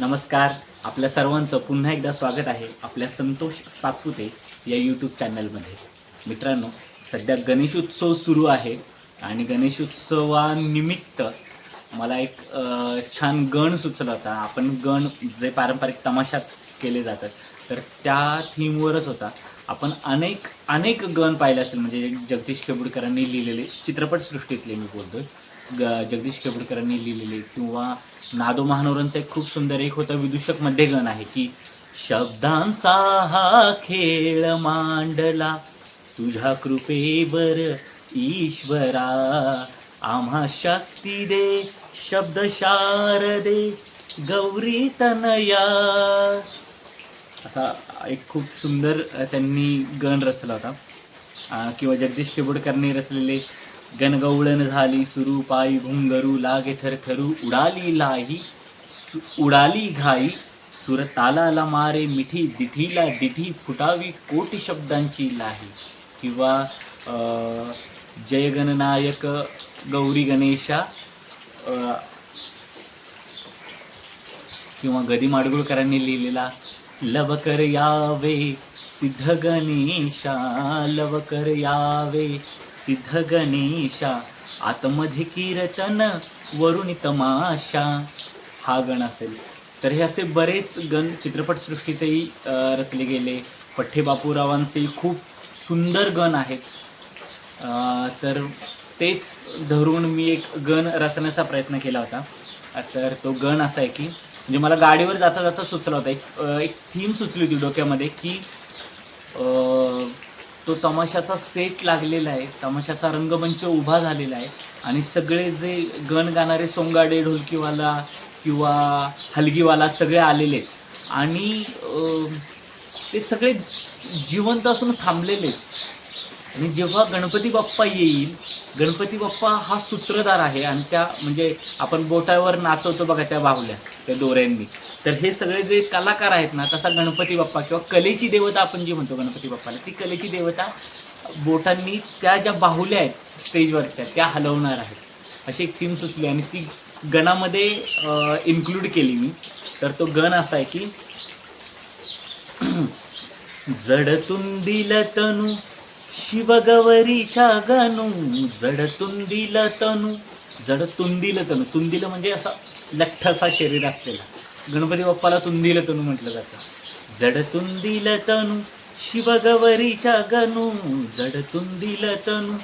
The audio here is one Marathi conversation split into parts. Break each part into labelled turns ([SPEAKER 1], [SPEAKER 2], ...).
[SPEAKER 1] नमस्कार. आपल्या सर्वांचं पुन्हा एकदा स्वागत आहे आपल्या संतोष सातपुते या यूट्यूब चॅनलमध्ये मित्रांनो सध्या गणेशोत्सव सुरू आहे आणि गणेशोत्सवानिमित्त मला एक छान गण सुचला होता. आपण गण जे पारंपरिक तमाशात केले जातात तर त्या थीमवरच होता. आपण अनेक अनेक गण पाहिले असतील. म्हणजे जगदीश खेबुडकरांनी लिहिलेले चित्रपटसृष्टीतले मी बोलतोय. आहे जगदीश खेबुडकरांनी लिहिलेले किंवा नादो महानोरांचा एक खूप सुंदर एक होता विदूषकमध्ये गण आहे की शब्दांचा हा खेळ मांडला तुझ्या कृपेवर ईश्वरा आम्हा शक्ती दे शब्द शारदे गौरी तनया. असा एक खूप सुंदर त्यांनी गण रचला होता. किंवा जगदीश केबोडकरनी रचलेले गणगवळण झाली सुरू पायी भुंगरू लागे थरथरू उडाली लाही उडाली घाई सुर तालाला मारे मिठी दिठीला दिठी फुटावी कोटी शब्दांची लाही. किंवा जयगणनायक गौरी गणेशा किंवा गदी माडगुळकरांनी लिहिलेला लवकर यावे सिद्ध गणेशा लवकर यावे सिद्ध गणेशा आतमध्ये कीर्तन वरुणी तमाशा हा गण असेल. तर हे असे बरेच गण चित्रपटसृष्टीतही रचले गेले. पठ्ठे बापूरावांचे खूप सुंदर गण आहेत. तर तेच धरून मी एक गण रचण्याचा प्रयत्न केला होता. तर तो गण असा आहे की म्हणजे मला गाडीवर जाता जाता सुचला होता. एक एक थीम सुचली होती डोक्यामध्ये की तो तमाशाचा सेट लागलेला आहे तमाशाचा रंगमंच उभा झालेला आहे आणि सगळे जे गण गाणारे सोंगाडे ढोलकीवाला किंवा हलगीवाला सगळे आलेले आहेत. आणि ते सगळे जिवंत असून थांबलेले आहेत. आणि जेव्हा गणपती बाप्पा येईल गणपती बाप्पा हा सूत्रधार आहे आणि त्या म्हणजे आपण बोटावर नाचवतो बघा त्या बाहुल्या त्या दोऱ्यांनी. तर हे सगळे जे कलाकार आहेत ना तसा गणपती बाप्पा किंवा कलेची देवता आपण जी म्हणतो गणपती बाप्पाला ती कलेची देवता बोटांनी त्या ज्या बाहुल्या आहेत स्टेजवरच्या त्या हलवणार आहेत. अशी एक थीम सुचली आणि ती गणामध्ये इन्क्लूड केली मी. तर तो गण असा आहे की जडतून दिलं तनू शिवगवरीच्या गणू जडतुंदील दिल तनू. जडतून दिल तनू. तुंदिल म्हणजे असा लठ्ठसा शरीर असलेला. गणपती बाप्पाला तुंदिल तनू म्हटलं जातं. जडतून दिल तनू शिवगवरीच्या गणू. जडतून दिल तनू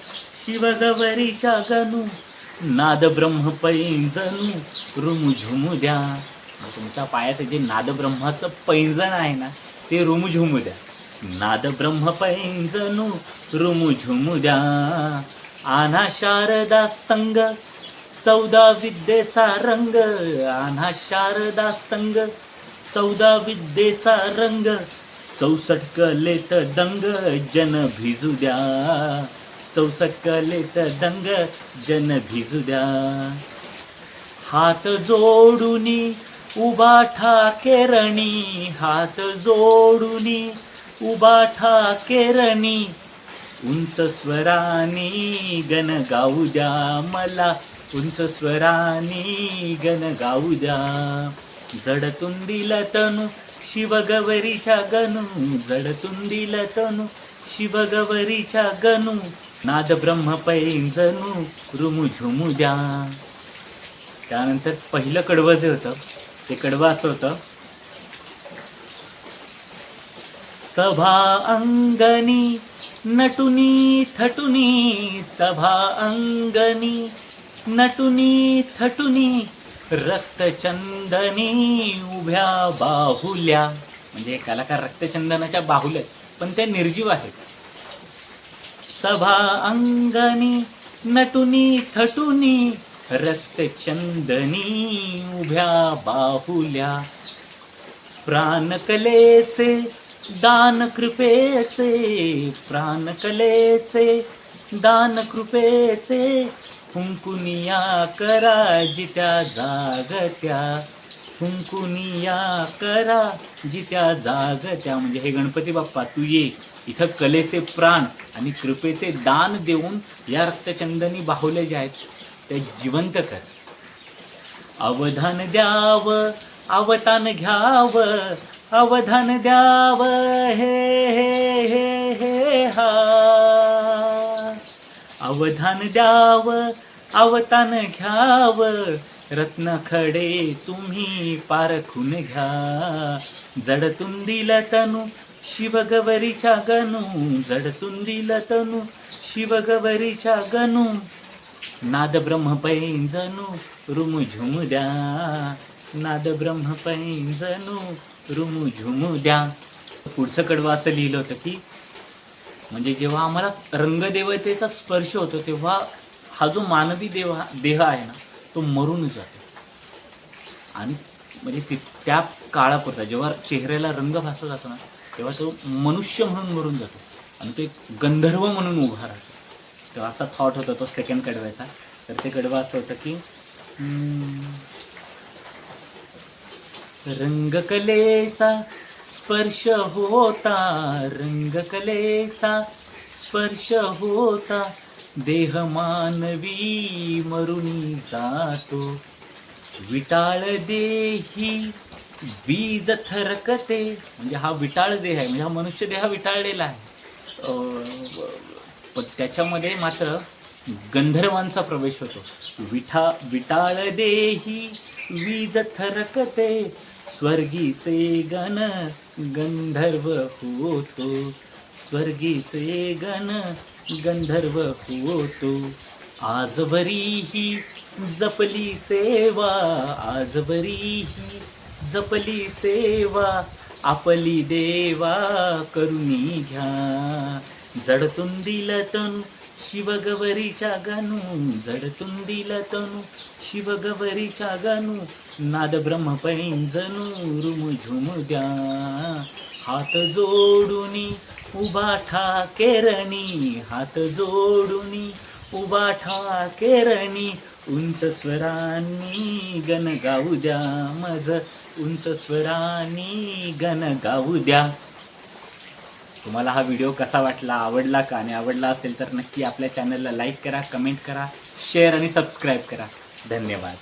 [SPEAKER 1] शिवगवरीच्या गणू. नाद ब्रह्म पैंजनू रुमझुमू द्या मग तुमच्या पायात जे नाद ब्रह्माचं पैंजण आहे ना ते रुमझुमू द्या नाद ब्रह्म रुमू झुमू द्या आना शारदा संग चौदा विद्येचा रंग। आना शारदा संग चौदा विद्येचा रंग। चौसट कलेत दंग जन भिजू द्या चौसट कलेत दंग जन भिजू द्या हात जोडूनी उभा ठाकेरणी हात जोडूनी उभा ठाकेरणी उंच स्वरानी गण गाऊ द्या मला. उंच स्वरानी गण गाऊ द्या. जडतून दिला तनू शिवगवरीच्या गणू जडतून दिला तनू शिवगवरीच्या गणू. नाद ब्रह्म पैंजनू रुमू झुमू द्या. त्यानंतर पहिलं कडवं जे होतं ते कडवं असं होतं सभा अंगणी नटुनी थटुनी सभा अंगणी नटुनी थटुनी रक्तचंदनी उभ्या बाहुल्या. म्हणजे कलाकार रक्तचंदनाच्या बाहुल्या पण त्या निर्जीव आहेत. सभा अंगणी नटुनी थटुनी रक्तचंदनी उभ्या बाहुल्या. प्राणकलेचे दान कृपेचे प्राण कलेचे दान कृपेचे हुंकुनिया करा जित्या जागत्या हुंकुनिया करा जित्या जागत्या. म्हणजे हे गणपती बाप्पा तू ये. इथं कलेचे प्राण आणि कृपेचे दान देऊन या रक्तचंदनी बाहुले जे आहेत ते जिवंत कर. अवधान द्याव अवतान घ्याव अवधान द्याव हे हे हे हे हा. अवधान द्याव अवतान घ्याव रत्न खडे तुम्ही पारखून घ्या. जडतून दिल तनु शिवगवरीच्या गणू जडतून दिल तनु शिवगवरीच्या गणू नाद ब्रह्म पैंजनू रुम झुम द्या. नाद ब्रह्म पैंजनू रुमू झुमू द्या पुढचं कडवं असं लिहिलं होतं की म्हणजे जेव्हा आम्हाला रंगदेवतेचा स्पर्श होतो तेव्हा हा जो मानवी देव देह आहे ना तो मरूनच जातो. आणि म्हणजे ति- त्या काळापुरता जेव्हा चेहऱ्याला रंग भासत जातो ना तेव्हा तो मनुष्य म्हणून मरून जातो आणि तो एक गंधर्व म्हणून उभा राहतो. तेव्हा असा थॉट होता तो सेकंड कडवायचा. तर ते कडवं असं होतं की रंगकलेचा स्पर्श होता रंगकलेचा स्पर्श होता. देह मानवी मरुनी जातो. विटाळ देही वीज थरकते. म्हणजे हा विटाळ देह आहे म्हणजे हा मनुष्य देह विटाळलेला आहे. पण त्याच्यामध्ये मात्र गंधर्वांचा प्रवेश होतो. विठा विटाळ देही वीज थरकते. स्वर्गीचे गण गंधर्व होतो. स्वर्गीचे गण गंधर्व होतो. आजवरी जपली सेवा आजवरी जपली सेवा आपली देवा करुणी घ्या. जडतून दिलं तनु शिवगवरीच्या गानू जडतून दिल तनु शिवगवरीच्या गानू नाद ब्रह्म पैंजनू रुम झुम द्या हात जोडूनी उभा ठाकेरणी हात जोडूनी उभा ठाकेरणी उंच स्वरांनी गण गाऊ द्या. मज उंच स्वरांनी गण गाऊ द्या. तुम्हाला हा व्हिडिओ कसा वाटला आवडला का आणि आवडला असेल तर नक्की आपल्या चॅनलला लाईक करा कमेंट करा शेअर आणि सबस्क्राईब करा. धन्यवाद.